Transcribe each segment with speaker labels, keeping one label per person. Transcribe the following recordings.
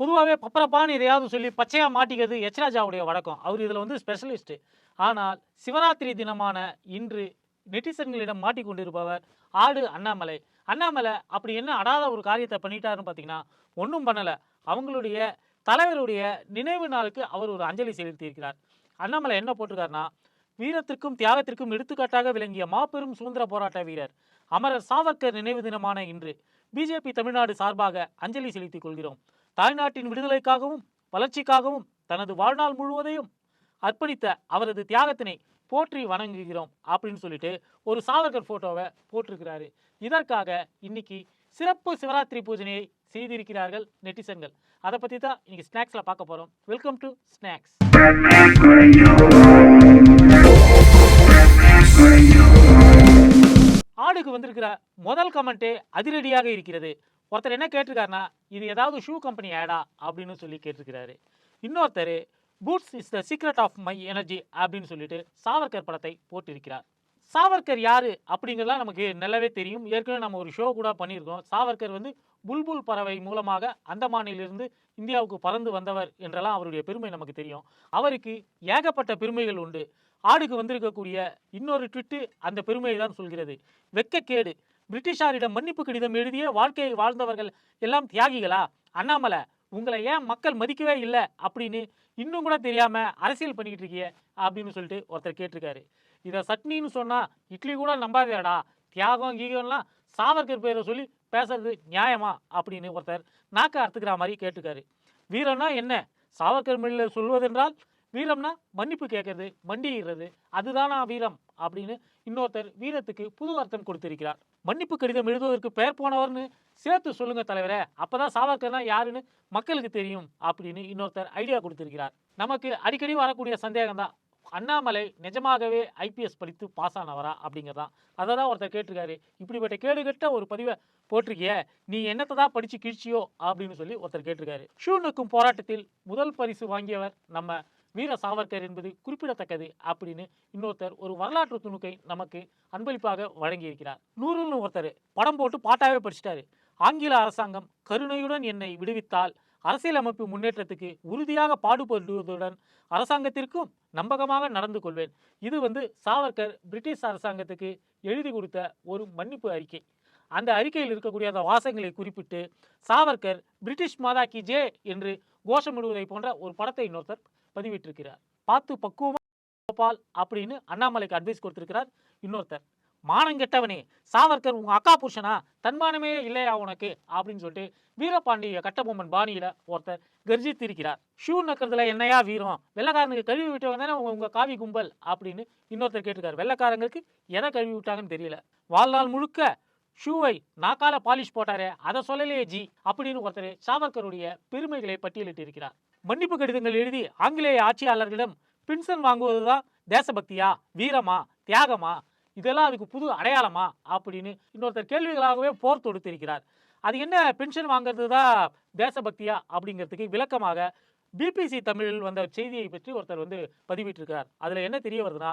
Speaker 1: பொதுவாகவே பப்பரப்பான்னு எதையாவது சொல்லி பச்சையாக மாட்டிக்கிறது யச்ராஜாவுடைய வழக்கம். அவர் இதில் வந்து ஸ்பெஷலிஸ்ட்டு ஆனால் சிவராத்திரி தினமான இன்று நெட்டிசன்களிடம் மாட்டிக்கொண்டிருப்பவர் ஆடு அண்ணாமலை. அண்ணாமலை அப்படி என்ன அடாத ஒரு காரியத்தை பண்ணிட்டாருன்னு பார்த்தீங்கன்னா ஒன்றும் பண்ணலை. அவங்களுடைய தலைவருடைய நினைவு நாளுக்கு அவர் ஒரு அஞ்சலி செலுத்தியிருக்கிறார். அண்ணாமலை என்ன போட்டிருக்காருன்னா வீரத்திற்கும் தியாகத்திற்கும் எடுத்துக்காட்டாக விளங்கிய மாபெரும் சுதந்திர போராட்ட வீரர் அமரர் சாவர்கர் நினைவு தினமான இன்று பிஜேபி தமிழ்நாடு சார்பாக அஞ்சலி செலுத்திக் கொள்கிறோம். தாய்நாட்டின் விடுதலைக்காகவும் வளர்ச்சிக்காகவும் தனது வாழ்நாள் முழுவதையும் அர்ப்பணித்த அவரது தியாகத்தினை போற்றி வணங்குகிறோம் அப்படின்னு சொல்லிட்டு ஒரு சாவர்கர் போட்டோவை போட்டிருக்கிறாரு. இதற்காக இன்னைக்கு சிறப்பு சிவராத்திரி பூஜனையை செய்திருக்கிறார்கள் நெட்டிசன்கள். அதை பற்றி தான் இன்னைக்கு ஸ்நாக்ஸில் பார்க்க போகிறோம் வெல்கம் டு ஸ்நாக்ஸ் ஆடுக்கு வந்திருக்கிற முதல் கமெண்ட்டே அதிரடியாக இருக்கிறது. ஒருத்தர் என்ன கேட்டிருக்காருன்னா இது ஏதாவது ஷூ கம்பெனி ஆடா அப்படின்னு சொல்லி கேட்டிருக்கிறாரு. இன்னொருத்தர் boots is the secret of my energy அப்படின்னு சொல்லிட்டு சாவர்கர் படத்தை போட்டிருக்கிறார். சாவர்கர் யாரு அப்படிங்கிறதுலாம் நமக்கு நல்லாவே தெரியும். ஏற்கனவே நம்ம ஒரு ஷோ கூட பண்ணியிருக்கோம். சாவர்கர் வந்து புல்புல் பறவை மூலமாக அந்தமானிலிருந்து இந்தியாவுக்கு பறந்து வந்தவர் என்றெல்லாம் அவருடைய பெருமை நமக்கு தெரியும். அவருக்கு ஏகப்பட்ட பெருமைகள் உண்டு. ஆடுக்கு வந்திருக்கக்கூடிய இன்னொரு ட்விட்டு அந்த பெருமையை தான் சொல்கிறது. வெக்கக்கேடு. பிரிட்டிஷாரிடம் மன்னிப்பு கடிதம் எழுதிய வாழ்க்கையை வாழ்ந்தவர்கள் எல்லாம் தியாகிகளா? அண்ணாமலை உங்களை ஏன் மக்கள் மதிக்கவே இல்லை அப்படின்னு இன்னும் கூட தெரியாம அரசியல் பண்ணிக்கிட்டு இருக்கிய அப்படின்னு சொல்லிட்டு ஒருத்தர் கேட்டிருக்காரு. இதை சட்னின்னு சொன்னா இட்லி கூட நம்பாதேடா. தியாகம் கீகம்லாம் சாவர்கர் பேரை சொல்லி பேசுறது நியாயமா அப்படின்னு ஒருத்தர் நாக்க அறுத்துக்கிற மாதிரி கேட்டிருக்காரு. வீரன்னா என்ன? சாவர்கர் மொழியில் சொல்வதென்றால் வீரம்னா மன்னிப்பு கேட்கறது மண்டியிடுறது. அதுதானா வீரம்? அப்படின்னு இன்னொருத்தர் வீரத்துக்கு புது அர்த்தம் கொடுத்திருக்கிறார். மன்னிப்பு கடிதம் எழுதுவதற்கு பெயர் போனவர்னு சேர்த்து சொல்லுங்க தலைவரே. அப்பதான் சாவர்கர்னா யாருன்னு மக்களுக்கு தெரியும் அப்படின்னு இன்னொருத்தர் ஐடியா கொடுத்திருக்கிறார். நமக்கு அடிக்கடி வரக்கூடிய சந்தேகம் தான் அண்ணாமலை நிஜமாகவே ஐபிஎஸ் படித்து பாஸ் ஆனவரா அப்படிங்கிறதான் அதை தான் ஒருத்தர் கேட்டிருக்காரு. இப்படிப்பட்ட கேடுகட்ட ஒரு பதிவை போட்டிருக்கிய நீ என்னத்தை தான் படிச்சு கிழிச்சியோ அப்படின்னு சொல்லி ஒருத்தர் கேட்டிருக்காரு. ஷூனுக்கும் போராட்டத்தில் முதல் பரிசு வாங்கியவர் நம்ம வீர சாவர்கர் என்பது குறிப்பிடத்தக்கது அப்படின்னு இன்னொருத்தர் ஒரு வரலாற்று துணுக்கை நமக்கு அன்பளிப்பாக வழங்கியிருக்கிறார். நூறுன்னு ஒருத்தர் படம் போட்டு பாட்டாவே படிச்சிட்டாரு. ஆங்கில அரசாங்கம் கருணையுடன் என்னை விடுவித்தால் அரசியலமைப்பு முன்னேற்றத்துக்கு உறுதியாக பாடுபடுவதுடன் அரசாங்கத்திற்கும் நம்பகமாக நடந்து கொள்வேன். இது வந்து சாவர்கர் பிரிட்டிஷ் அரசாங்கத்துக்கு எழுதி கொடுத்த ஒரு மன்னிப்பு அறிக்கை. அந்த அறிக்கையில் இருக்கக்கூடிய அந்த வாசகங்களை குறிப்பிட்டு சாவர்கர் பிரிட்டிஷ் மாதா கி ஜே என்று கோஷமிடுவதை போன்ற ஒரு படத்தை இன்னொருத்தர் பதிவிட்டிருக்கிறார். பார்த்து பக்குவமா கோபால் அப்படின்னு அண்ணாமலைக்கு அட்வைஸ் கொடுத்திருக்கிறார் இன்னொருத்தர். மானங்கெட்டவனே சாவர்கர் உங்க அக்கா புருஷனா? தன்மானமே இல்லையா உனக்கு? அப்படின்னு சொல்லிட்டு வீரபாண்டிய கட்டபொம்மன் பாணியில ஒருத்தர் கர்ஜித்து இருக்கிறார் ஷூ நக்கிறதுல என்னையா வீரம்? வெள்ளக்காரனுக்கு கழுவி விட்டவங்க தானே உங்கள் உங்க காவி கும்பல்? அப்படின்னு இன்னொருத்தர் கேட்டிருக்காரு. வெள்ளக்காரங்களுக்கு எதை கழுவி விட்டாங்கன்னு தெரியல. வாழ்நாள் முழுக்க ஷூவை நாக்கால பாலிஷ் போட்டாரே அதை சொல்லலையே ஜி அப்படின்னு ஒருத்தர் சாவர்கருடைய பெருமைகளை பட்டியலிட்டு இருக்கிறார் மன்னிப்பு கடிதங்கள் எழுதி ஆங்கிலேய ஆட்சியாளர்களிடம் பென்ஷன் வாங்குவதுதான் தேசபக்தியா வீரமா தியாகமா? இதெல்லாம் அதுக்கு புது அடையாளமா? அப்படின்னு இன்னொருத்தர் கேள்விகளாகவே போர் தொடுத்திருக்கிறார். அது என்ன பென்ஷன் வாங்குறது தான் தேசபக்தியா அப்படிங்கிறதுக்கு விளக்கமாக பிபிசி தமிழில் வந்த செய்தியை பற்றி ஒருத்தர் வந்து பதிவிட்டிருக்கிறார். அதில் என்ன தெரிய வருதுன்னா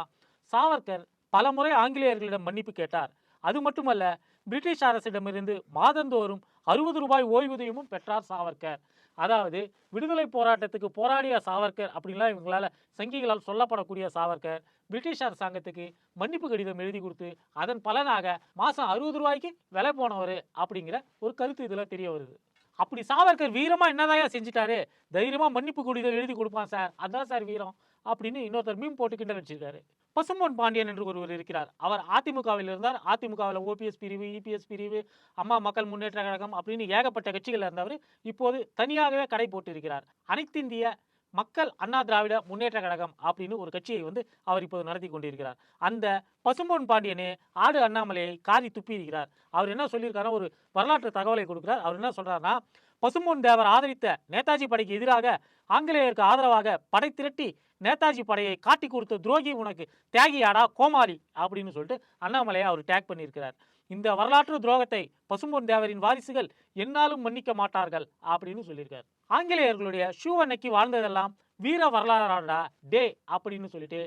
Speaker 1: சாவர்கர் பலமுறை ஆங்கிலேயர்களிடம் மன்னிப்பு கேட்டார். அது மட்டுமல்ல பிரிட்டிஷ் அரசிடமிருந்து மாதந்தோறும் அறுபது ரூபாய் ஓய்வூதியமும் பெற்றார் சாவர்கர். அதாவது விடுதலை போராட்டத்துக்கு போராடிய சாவர்கர் அப்படின்லாம் இவங்களால சங்கிகளால் சொல்லப்படக்கூடிய சாவர்கர் பிரிட்டிஷ் அரசாங்கத்துக்கு மன்னிப்பு கடிதம் எழுதி கொடுத்து அதன் பலனாக மாசம் அறுபது ரூபாய்க்கு விலை போனவர் அப்படிங்கிற ஒரு கருத்து இதில் தெரிய வருது. அப்படி சாவர்கர் வீரமா என்னதான் செஞ்சிட்டாரு? தைரியமா மன்னிப்பு கடிதம் எழுதி கொடுப்பான் சார். அதான் சார் வீரம் அப்படின்னு இன்னொருத்தர் மீன் போட்டு கிண்டல் வச்சிருக்காரு பசும்பொன் பாண்டியன் என்று ஒருவர் இருக்கிறார். அவர் அதிமுகவில் இருந்தார். அதிமுகவில் ஓபிஎஸ் பிரிவு இபிஎஸ் பிரிவு அம்மா மக்கள் முன்னேற்ற கழகம் அப்படின்னு ஏகப்பட்ட கட்சிகள் இருந்தவர் இப்போது தனியாகவே கடை போட்டிருக்கிறார். அனைத்திந்திய மக்கள் அண்ணா திராவிட முன்னேற்ற கழகம் அப்படின்னு ஒரு கட்சியை வந்து அவர் இப்போது நடத்தி கொண்டிருக்கிறார். அந்த பசும்பொன் பாண்டியனே ஆடு அண்ணாமலையை காரி துப்பி இருக்கிறார் அவர் என்ன சொல்லியிருக்காருன்னா ஒரு வரலாற்று தகவலை கொடுக்கிறார். அவர் என்ன சொல்கிறாருன்னா பசும்பொன் தேவர் ஆதரித்த நேதாஜி படைக்கு எதிராக ஆங்கிலேயருக்கு ஆதரவாக படை திரட்டி நேதாஜி படையை காட்டி கொடுத்த துரோகி உனக்கு தியாகியாடா கோமாளி அப்படின்னு சொல்லிட்டு அண்ணாமலையை அவர் டேக் பண்ணியிருக்கிறார். இந்த வரலாற்று துரோகத்தை பசும்பொன் தேவரின் வாரிசுகள் என்னாலும் மன்னிக்க மாட்டார்கள் அப்படின்னு சொல்லியிருக்கார். ஆங்கிலேயர்களுடைய ஷூ அன்னைக்கு வாழ்ந்ததெல்லாம் வீர வரலாறாடா டே அப்படின்னு சொல்லிட்டு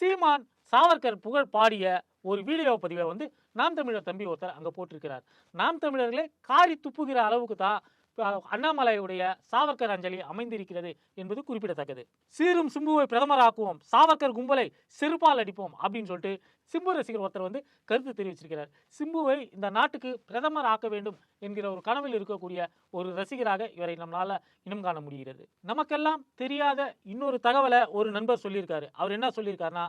Speaker 1: சீமான் சாவர்கர் புகழ் பாடிய ஒரு வீடியோ பதிவை வந்து நாம் தமிழர் தம்பி ஒருத்தர் அங்கே போட்டிருக்கிறார். நாம் தமிழர்களே காரி துப்புகிற அளவுக்கு தான் அண்ணாமலையுடைய சாவர்கர் அஞ்சலி அமைந்திருக்கிறது என்பது குறிப்பிடத்தக்கது. சீரும் சிம்புவை பிரதமராக்குவோம் சாவர்கர் கும்பலை செருப்பால் அடிப்போம் அப்படின்னு சொல்லிட்டு சிம்பு ரசிகர் ஒருத்தர் வந்து கருத்து தெரிவிச்சிருக்கிறார். சிம்புவை இந்த நாட்டுக்கு பிரதமர் ஆக்க வேண்டும் என்கிற ஒரு கனவில் இருக்கக்கூடிய ஒரு ரசிகராக இவரை நம்மளால இனம் காண முடிகிறது. நமக்கெல்லாம் தெரியாத இன்னொரு தகவலை ஒரு நண்பர் சொல்லியிருக்காரு. அவர் என்ன சொல்லியிருக்காருன்னா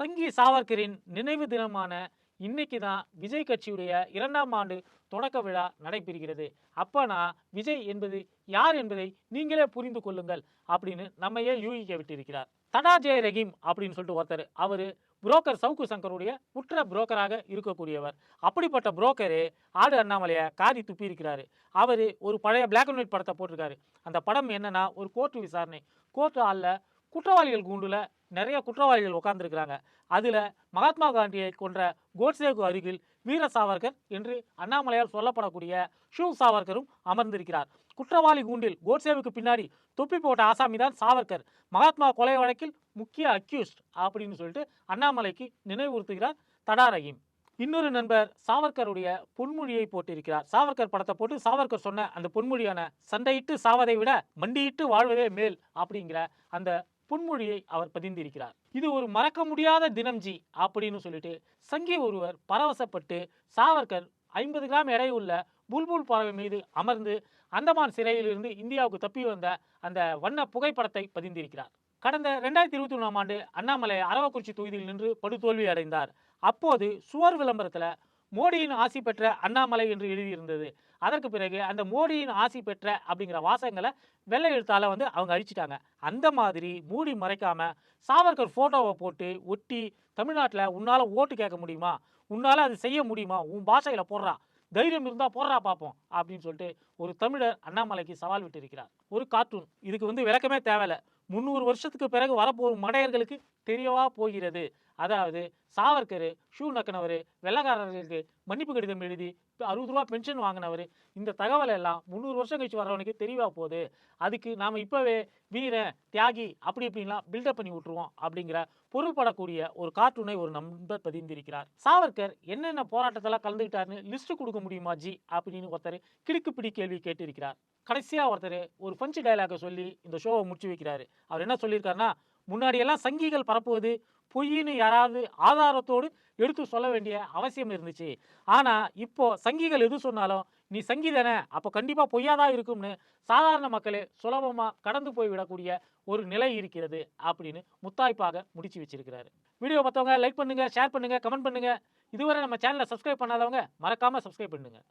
Speaker 1: சங்கி சாவர்கரின் நினைவு தினமான இன்னைக்கு தான் விஜய் கட்சியுடைய இரண்டாம் ஆண்டு தொடக்க விழா நடைபெறுகிறது. அப்பனா விஜய் என்பது யார் என்பதை நீங்களே புரிந்து கொள்ளுங்கள் அப்படின்னு நம்மையே யூகிக்க விட்டிருக்கிறார். தடா ஜெய ரஹீம் அப்படின்னு சொல்லிட்டு ஒருத்தர். அவர் புரோக்கர் சவுக்கு சங்கருடைய உற்ற புரோக்கராக இருக்கக்கூடியவர். அப்படிப்பட்ட புரோக்கரு ஆடு அண்ணாமலையை காரி துப்பி இருக்கிறாரு அவர் ஒரு பழைய பிளாக் அண்ட் ஒயிட் படத்தை போட்டிருக்காரு. அந்த படம் என்னன்னா ஒரு கோர்ட்டு விசாரணை. கோர்ட்டு ஆளில் குற்றவாளிகள் கூண்டுல நிறைய குற்றவாளிகள் உட்கார்ந்துருக்கிறாங்க அதில் மகாத்மா காந்தியை கொன்ற கோட்சேக்கு அருகில் வீர சாவர்கர் என்று அண்ணாமலையால் சொல்லப்படக்கூடிய ஷூ சாவர்கரும் அமர்ந்திருக்கிறார். குற்றவாளி கூண்டில் கோட்சேவுக்கு பின்னாடி தொப்பி போட்ட ஆசாமி தான் சாவர்கர். மகாத்மா கொலை வழக்கில் முக்கிய அக்யூஸ்ட் அப்படின்னு சொல்லிட்டு அண்ணாமலைக்கு நினைவுறுத்துகிறார் தடா ரஹீம் இன்னொரு நண்பர் சாவர்கருடைய பொன்மொழியை போட்டிருக்கிறார். சாவர்கர் படத்தை போட்டு சாவர்கர் சொன்ன அந்த பொன்மொழியான சண்டையிட்டு சாவதை விட மண்டியிட்டு வாழ்வதே மேல் அப்படிங்கிற அந்த புன்மொழியை அவர் பதிந்திருக்கிறார். இது ஒரு மறக்க முடியாத தினம் ஜி அப்படின்னு சொல்லிட்டு சங்கி ஒருவர் பரவசப்பட்டு சாவர்கர் ஐம்பது கிராம் எடை உள்ள புல்புல் பறவை மீது அமர்ந்து அந்தமான் சிறையிலிருந்து இந்தியாவுக்கு தப்பி வந்த அந்த வண்ண புகைப்படத்தை பதிந்திருக்கிறார். கடந்த ரெண்டாயிரத்தி இருபத்தி ஒன்றாம் ஆண்டு அண்ணாமலை அரவக்குறிச்சி தொகுதியில் நின்று படுதோல்வி அடைந்தார் அப்போது சுவர் விளம்பரத்தில் மோடியின் ஆசி பெற்ற அண்ணாமலை என்று எழுதியிருந்தது. அதற்கு பிறகு அந்த மோடியின் ஆசி பெற்ற அப்படிங்கிற வாசகங்களை வெள்ளை எழுத்தால் வந்து அவங்க அழிச்சிட்டாங்க. அந்த மாதிரி மூடி மறைக்காமல் சாவர்கர் ஃபோட்டோவை போட்டு ஒட்டி தமிழ்நாட்டில் உன்னால ஓட்டு கேட்க முடியுமா? உன்னால அது செய்ய முடியுமா? உன் பாஷையில் போடுறா. தைரியம் இருந்தால் போடுறா பார்ப்போம் அப்படின்னு சொல்லிட்டு ஒரு தமிழர் அண்ணாமலைக்கு சவால் விட்டு இருக்கிறார் ஒரு கார்ட்டூன் இதுக்கு வந்து விளக்கமே தேவையில்லை. முந்நூறு வருஷத்துக்கு பிறகு வரப்போகும் மடையர்களுக்கு தெரியவா போகிறது. அதாவது சாவர்கர் ஷூ நக்கினவர் வெள்ளக்காரர்களுக்கு மன்னிப்பு கடிதம் எழுதி அறுபது ரூபா பென்ஷன் வாங்கினவர் இந்த தகவல் எல்லாம் முந்நூறு வருஷம் கழிச்சு வரவனுக்கு தெரியவா போகுது. அதுக்கு நாம் இப்போவே வீரன் தியாகி அப்படி இப்படின்லாம் பில்டப் பண்ணி விட்டுருவோம் அப்படிங்கிற பொருள்படக்கூடிய ஒரு கார்ட்டூனை ஒரு நண்பர் பதிந்திருக்கிறார். சாவர்கர் என்னென்ன போராட்டத்தெல்லாம் கலந்துக்கிட்டாருன்னு லிஸ்ட் கொடுக்க முடியுமா ஜி? அப்படின்னு ஒருத்தர் கிடுக்குப்பிடி கேள்வி கேட்டிருக்கிறார். கடைசியாக ஒருத்தர் ஒரு ஃப்ரெஞ்சு டயலாக சொல்லி இந்த ஷோவை முடிச்சு வைக்கிறாரு. அவர் என்ன சொல்லியிருக்காருன்னா முன்னாடியெல்லாம் சங்கிகள் பரப்புவது பொய்ன்னு யாராவது ஆதாரத்தோடு எடுத்து சொல்ல வேண்டிய அவசியம் இருந்துச்சு. ஆனால் இப்போது சங்கிகள் எது சொன்னாலும் நீ சங்கி தானே அப்போ கண்டிப்பாக பொய்யாதான் இருக்கும்னு சாதாரண மக்களே சுலபமாக கடந்து போய் விடக்கூடிய ஒரு நிலை இருக்கிறது அப்படின்னு முத்தாய்ப்பாக முடிச்சு வச்சிருக்கிறாரு. வீடியோ பார்த்தவங்க லைக் பண்ணுங்கள் ஷேர் பண்ணுங்கள் கமெண்ட் பண்ணுங்கள் இதுவரை நம்ம சேனலை சப்ஸ்கிரைப் பண்ணாதவங்க மறக்காமல் சப்ஸ்கிரைப் பண்ணுங்கள்